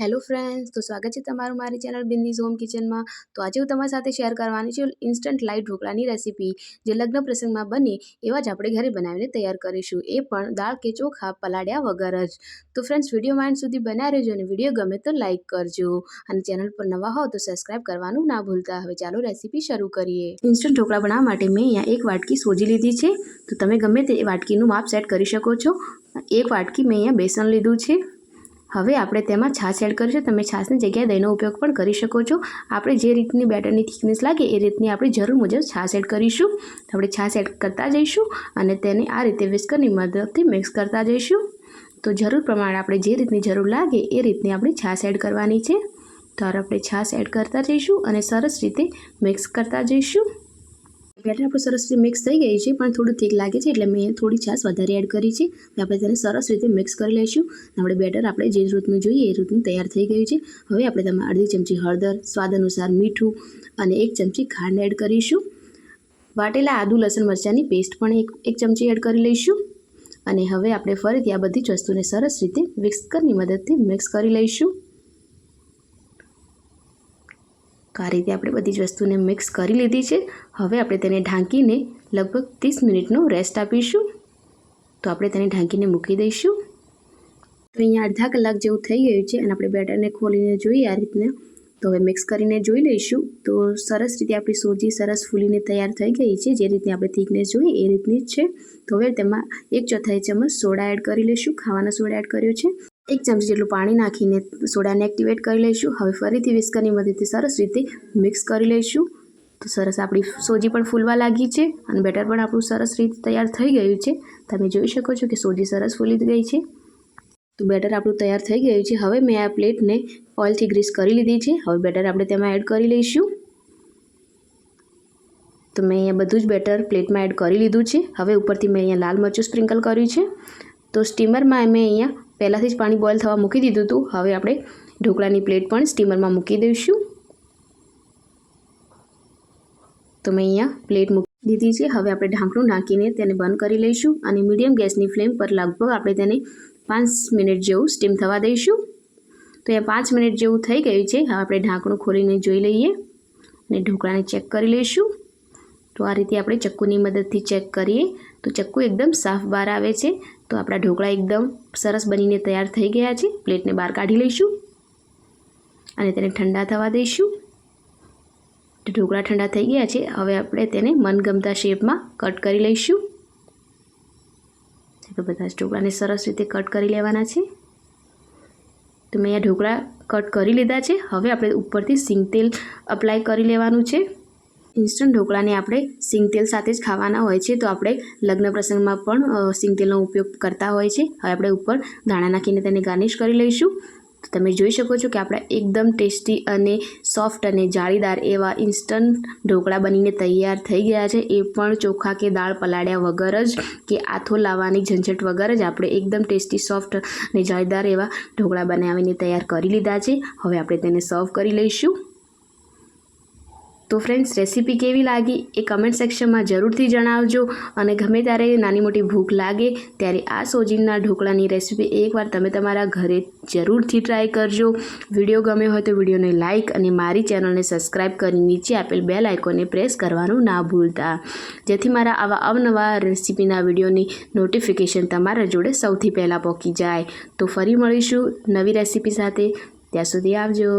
Hello friends, તો સ્વાગત છે તમારું મારી ચેનલ બિંદીઝ હોમ કિચનમાં. તો આજે હું તમારી સાથે શેર કરવાની છું ઇન્સ્ટન્ટ લાઈટ ઢોકળાની રેસીપી, જે લગ્ન પ્રસંગમાં બને એવા જ આપણે ઘરે બનાવીને તૈયાર કરીશું. એ પણ દાળ કે ચોખા, પલાળ્યા વગર જ. તો ફ્રેન્ડ્સ, વીડિયો માઇન્ડ સુધી બનાવી રહેજો અને વીડિયો ગમે તો લાઇક કરજો. અને ચેનલ પર નવા હો તો સબસ્ક્રાઇબ કરવાનું ના ભૂલતા. હવે ચાલો રેસીપી શરૂ કરીએ. ઇન્સ્ટન્ટ ઢોકળા બનાવવા માટે મેં અહીંયા એક વાટકી સોજી લીધી છે. તો તમે ગમે તે વાટકીનું માપ સેટ કરી શકો છો. એક વાટકી મેં અહીંયા બેસન લીધું છે. હવે આપણે તેમાં છાશ એડ કરીશું. તમે છાશની જગ્યાએ દહીંનો ઉપયોગ પણ કરી શકો છો. આપણે જે રીતની બેટરની થિકનેસ લાગે એ રીતની આપણે જરૂર મુજબ છાશ એડ કરીશું. આપણે છાશ એડ કરતા જઈશું અને તેને આ રીતે વિસ્કરની મદદથી મિક્સ કરતા જઈશું. તો જરૂર પ્રમાણે આપણે જે રીતની જરૂર લાગે એ રીતની આપણે છાશ એડ કરવાની છે. ત્યારે આપણે છાશ એડ કરતા જઈશું અને સરસ રીતે મિક્સ કરતા જઈશું. બેટર આપણું સરસ રીતે મિક્સ થઈ ગઈ છે, પણ થોડું થીક લાગે છે, એટલે મેં થોડી છાશ વધારે એડ કરી છે. આપણે તેને સરસ રીતે મિક્સ કરી લઈશું. આપણે બેટર આપણે જે રીતનું જોઈએ એ રીતનું તૈયાર થઈ ગયું છે. હવે આપણે તેમાં અડધી ચમચી હળદર, સ્વાદ અનુસાર મીઠું અને એક ચમચી ખાંડ એડ કરીશું. વાટેલા આદુ, લસણ મરચાંની પેસ્ટ પણ એક એક ચમચી એડ કરી લઈશું. અને હવે આપણે ફરીથી આ બધી જ વસ્તુને સરસ રીતે વિસ્કરની મદદથી મિક્સ કરી લઈશું. તો આ રીતે આપણે બધી જ વસ્તુને મિક્સ કરી લીધી છે. હવે આપણે તેને ઢાંકીને લગભગ ત્રીસ મિનિટનો રેસ્ટ આપીશું. તો આપણે તેને ઢાંકીને મૂકી દઈશું. તો અહીંયા અડધા કલાક જેવું થઈ ગયું છે અને આપણે બેટરને ખોલીને જોઈએ આ રીતના. તો હવે મિક્સ કરીને જોઈ લઈશું. તો સરસ રીતે આપણી સોજી સરસ ફૂલીને તૈયાર થઈ ગઈ છે. જે રીતે આપણે થિકનેસ જોઈએ એ રીતની જ છે. તો હવે તેમાં એક ચોથાઈ ચમચ સોડા એડ કરી લઈશું. ખાવાનો સોડા એડ કર્યો છે. એક ચમચી જેટલું પાણી નાખીને સોડાને એક્ટિવેટ કરી લઈશું. હવે ફરીથી વિસ્કરની મદદથી સરસ રીતે મિક્સ કરી લઈશું. તો સરસ આપણી સોજી પણ ફૂલવા લાગી છે અને બેટર પણ આપણું સરસ રીતે તૈયાર થઈ ગયું છે. તમે જોઈ શકો છો કે સોજી સરસ ફૂલી ગઈ છે. તો બેટર આપણું તૈયાર થઈ ગયું છે. હવે મેં આ પ્લેટને ઓઇલથી ગ્રીસ કરી લીધી છે. હવે બેટર આપણે તેમાં એડ કરી લઈશું. તો મેં અહીંયા બધું જ બેટર પ્લેટમાં એડ કરી લીધું છે. હવે ઉપરથી મેં અહીંયા લાલ મરચું સ્પ્રિંકલ કર્યું છે. તો સ્ટીમરમાં મેં અહીંયા પહેલાંથી જ પાણી બોઇલ થવા મૂકી દીધું હતું. હવે આપણે ઢોકળાની પ્લેટ પણ સ્ટીમરમાં મૂકી દઈશું. તો મેં અહીંયા પ્લેટ મૂકી દીધી છે. હવે આપણે ઢાંકણું ઢાંકીને તેને બંધ કરી લઈશું અને મીડિયમ ગેસની ફ્લેમ પર લગભગ આપણે તેને પાંચ મિનિટ જેવું સ્ટીમ થવા દઈશું. તો અહીંયા પાંચ મિનિટ જેવું થઈ ગયું છે. હવે આપણે ઢાંકણું ખોલીને જોઈ લઈએ અને ઢોકળાને ચેક કરી લઈશું. તો આ રીતે આપણે ચક્કુની મદદથી ચેક કરીએ. તો ચક્કુ એકદમ સાફ બહાર આવે છે. તો આપણા ઢોકળા એકદમ સરસ બનીને તૈયાર થઈ ગયા છે. પ્લેટને બહાર કાઢી લઈશું અને તેને ઠંડા થવા દઈશું. ઢોકળા ઠંડા થઈ ગયા છે. હવે આપણે તેને મનગમતા શેપમાં કટ કરી લઈશું. તો બધા જ ઢોકળાને સરસ રીતે કટ કરી લેવાના છે. તો મેં આ ઢોકળા કટ કરી લીધા છે. હવે આપણે ઉપરથી સિંગ તેલ અપ્લાય કરી લેવાનું છે. ઇન્સ્ટન્ટ ઢોકળાને આપણે સિંગ તેલ સાથે જ ખાવાના હોય છે, તો આપણે લગ્ન પ્રસંગમાં પણ સિંગ તેલનો ઉપયોગ કરતા હોય છે. હવે આપણે ઉપર દાણા નાખીને તેને ગાર્નિશ કરી લઈશું. તો તમે જોઈ શકો છો કે આપણા એકદમ ટેસ્ટી અને સોફ્ટ અને જાળીદાર એવા ઇન્સ્ટન્ટ ઢોકળા બનીને તૈયાર થઈ ગયા છે. એ પણ ચોખા કે દાળ પલાળ્યા વગર જ કે આથો લાવવાની ઝંઝટ વગર જ આપણે એકદમ ટેસ્ટી, સોફ્ટ અને જાળીદાર એવા ઢોકળા બનાવીને તૈયાર કરી લીધા છે. હવે આપણે તેને સર્વ કરી લઈશું. તો ફ્રેન્ડ્સ રેસીપી કેવી લાગી એ કમેન્ટ સેક્શનમાં જરૂરથી જણાવજો અને ગમે ત્યારે નાની મોટી ભૂખ લાગે ત્યારે આ સોજીના ઢોકળાની રેસીપી એકવાર તમે તમારા ઘરે જરૂરથી ટ્રાય કરજો. વીડિયો ગમ્યો હોય તો વિડીયોને લાઇક અને મારી ચેનલને સબસ્ક્રાઈબ કરી નીચે આપેલ બેલ લાઇકોને પ્રેસ કરવાનું ના ભૂલતા. જેથી મારા આવા અવનવા રેસીપીના વિડીયોની નોટિફિકેશન તમારા જોડે સૌથી પહેલાં પહોંચી જાય. તો ફરી મળીશું નવી રેસીપી સાથે. ત્યાં સુધી આવજો.